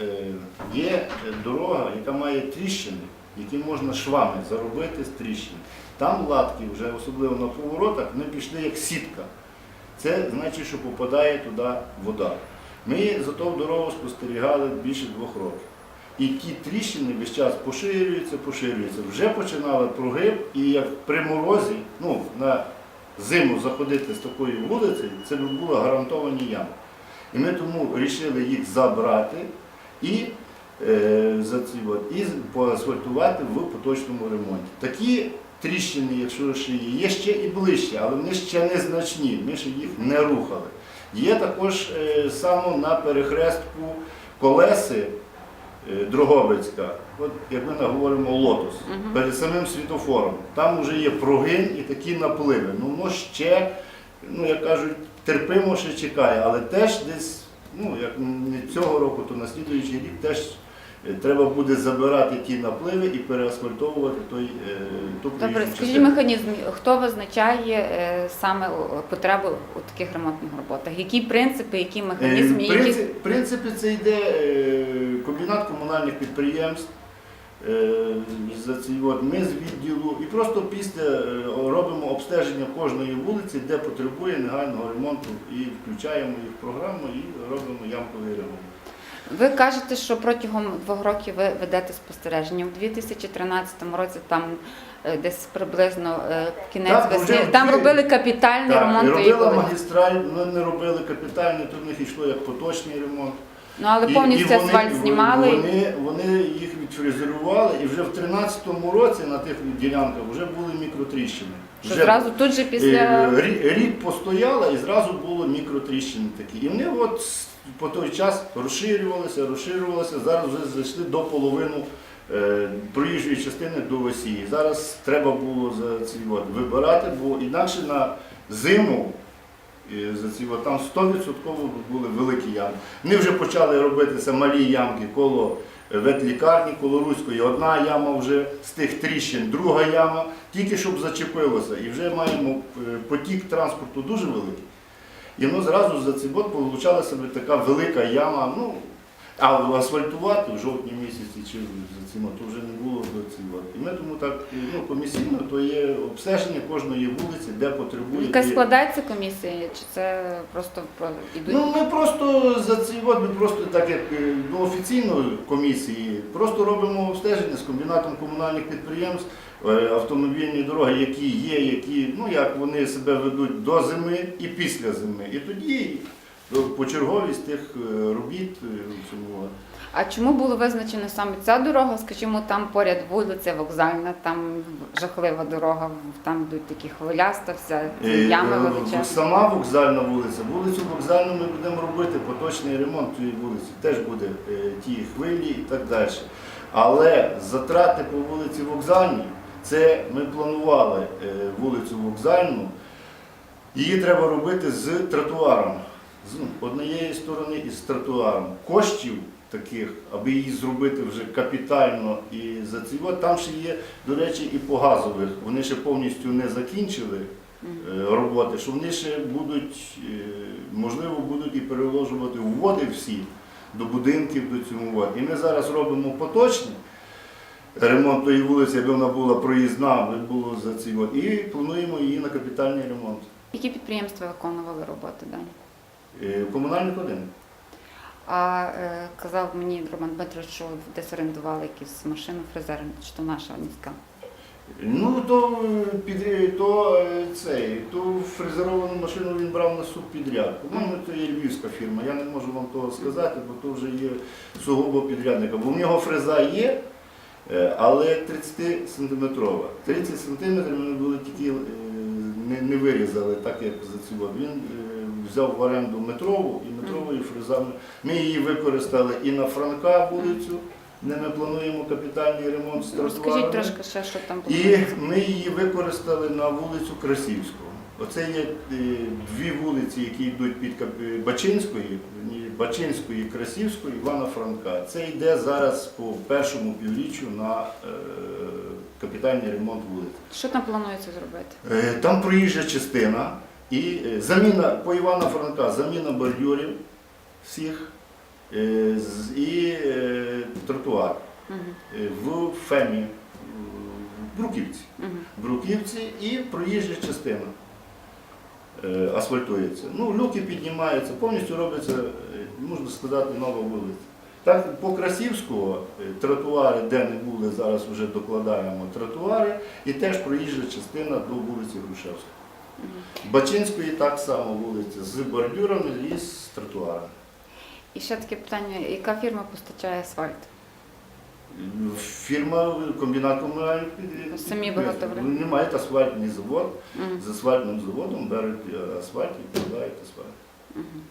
е, є дорога, яка має тріщини, які можна швами заробити з тріщин. Там латки, вже особливо на поворотах, вони пішли як сітка. Це значить, що попадає туди вода. Ми за ту дорогу спостерігали більше двох років. І ті тріщини весь час поширюються, поширюються. Вже починали прогиб, і як при морозі, ну, на зиму заходити з такої вулиці, це б були гарантовані ями. І ми тому вирішили їх забрати і, е, за ці от, і поасфальтувати в поточному ремонті. Такі тріщини, якщо ще є, є ще і ближче, але вони ще незначні, ми ще їх не рухали. Є також е, саме на перехрестку колеси е, Дрогобицька, от як ми говоримо лотос, Мгм. перед самим світофором. Там вже є прогин і такі напливи. Ну воно ще, ну як кажуть, терпимо ще чекає, але теж десь, ну як не цього року, то на слідуючий рік теж е, треба буде забирати ті напливи і переасфальтовувати той, е, ту Добре, проїжджу скажіть частину. механізм, хто визначає е, саме о, потреби у таких ремонтних роботах? Які принципи, які механізми, Е, які принцип- В принципі, це йде е, комбінат комунальних підприємств. Е, За ми з відділу і просто після е, робимо обстеження кожної вулиці, де потребує негайного ремонту, і включаємо їх в програму і робимо ямковий ремонт. ви кажете, що протягом двох років ви ведете спостереження. У 2013 році там е, десь приблизно кінець Так, весни. вже Там робили капітальний Так, ремонт. робила магістраль, ми не робили капітальний, тут них йшло як поточний ремонт. Ну але І- повністю і вони- асфальт знімали. Вони, вони їх відфрезерували, і вже в 13-му році на тих ділянках вже були мікротріщини. Що Вже, зразу тут же після е, рі- рік постояла і зразу було мікротріщини такі. І вони от с- по той час розширювалися, розширювалися. Зараз вже зайшли до половини е, проїжджої частини до Росії. Зараз треба було за ці от вибирати, бо інакше на зиму. За ці там 100% були великі ями. Вони вже почали робитися малі ямки коло е, ветлікарні, коло Руської. Одна яма вже з тих тріщин, друга яма, тільки щоб зачепилося. І вже маємо е, потік транспорту дуже великий. І воно зразу за цей бот получалася така велика яма. Ну, а асфальтувати в жовтні місяці чи за цим, то вже не було до цього. І ми тому так ну, комісійно, то є обстеження кожної вулиці, де потребує. яка складається комісія, чи це просто ідуть? Ну, ми просто за ці от, ми просто так як е, до офіційної комісії, просто робимо обстеження з комбінатом комунальних підприємств, е, автомобільні дороги, які є, які, ну як вони себе ведуть до зими і після зими. І тоді е, почерговість тих е, робіт е, в цьому. А чому було визначено саме ця дорога? Скажімо, там поряд вулиця вокзальна, там жахлива дорога, там йдуть такі хвиляста, вся Е, ями величезні. Сама вокзальна вулиця. Вулицю вокзальну ми будемо робити поточний ремонт цієї вулиці. Теж буде ті хвилі і так далі. Але затрати по вулиці вокзальній, це ми планували вулицю вокзальну. Її треба робити з тротуаром. З однієї сторони і з тротуаром. Коштів таких, аби її зробити вже капітально і за ці. От там ще є, до речі, і по газових. Вони ще повністю не закінчили е, роботи, що вони ще будуть, е, можливо, будуть і переложувати води всі до будинків, до цього. вод. І ми зараз робимо поточний ремонт тої вулиці, аби вона була проїзна, аби було за ці. от. І плануємо її на капітальний ремонт. Які підприємства виконували роботи дані? Е, Комунальник один. А е, казав мені Роман Дмитрович, що десь орендували якусь машину фрезерну, чи то наша низька. Ну, то, е, під, то, е, цей, ту фрезеровану машину він брав на субпідряд. По-моєму, це є львівська фірма. Я не можу вам того сказати, бо то вже є сугубо підрядника. Бо в нього фреза є, е, але 30 сантиметрова. 30 сантиметрів ми були тільки е, не, не вирізали, так як за цього. Він е, взяв в оренду метрову і метровою фрезами. Ми її використали і на Франка вулицю, де ми плануємо капітальний ремонт з Розкажіть тротуарами. трошки ще, що там було. І ми її використали на вулицю Красівську. Оце є е, дві вулиці, які йдуть під Кап- Бачинської, ні, Бачинської, Красівської, Івана Франка. Це йде зараз по першому півріччю на е, капітальний ремонт вулиць. Що там планується зробити? Е, Там проїжджа частина і е, заміна по Івана Франка, заміна бордюрів всіх. Е, І е, тротуар в Фемі, в Бруківці. В Бруківці і проїжджа частина асфальтується. Ну, люки піднімаються, повністю робиться, можна сказати, нова вулиця. Так, по Красівського тротуари, де не були, зараз вже докладаємо тротуари, і теж проїжджа частина до вулиці Грушевської. Бачинської так само вулиця з бордюрами і з тротуарами. І ще таке питання: яка фірма постачає асфальт? Фірма комбінат комунальних Самі виготовляють? Мають асфальтний завод. З асфальтним заводом беруть е, асфальт і підбирають асфальт. Мгм.